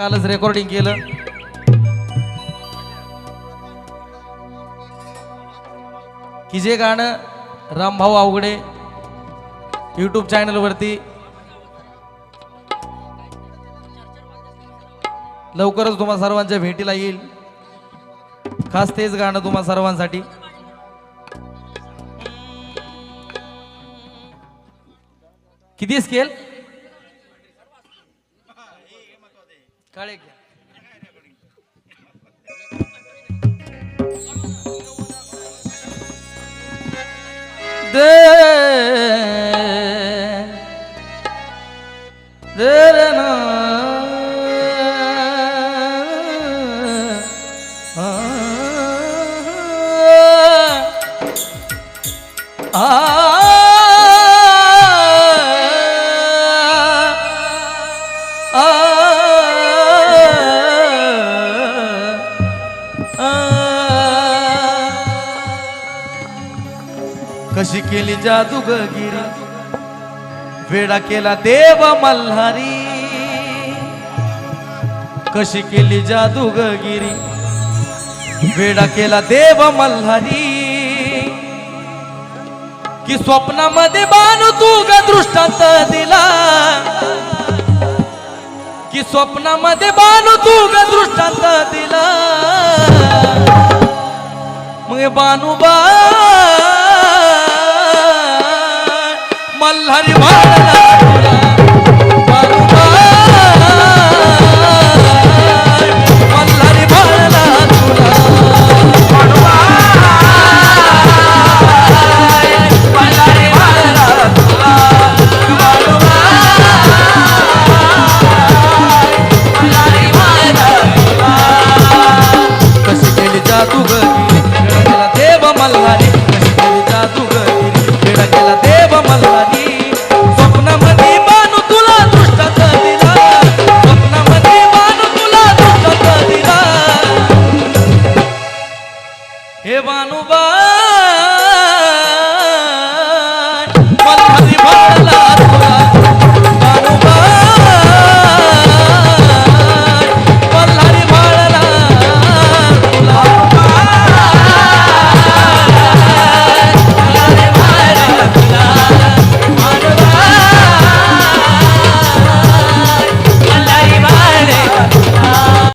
कालच रेकॉर्डिंग केलं. की जे गाणं रामभाऊ अवघडे यूट्यूब चॅनलवरती लवकरच तुम्हा सर्वांच्या भेटीला येईल. खास तेच गाणं तुम्हा सर्वांसाठी. किती स्केल தொலைக்க Ah कशी केली जादूगिरी वेडा केला देव मल्हारी. कशी केली जादूगिरी वेडा केला देव मल्हारी. कि स्वप्नामध्ये बाण तू ग दृष्टांत दिला. कि स्वप्नामध्ये बाण तू ग दृष्टांत दिला. मग बानुबा मल्हारी वाढला বানুবা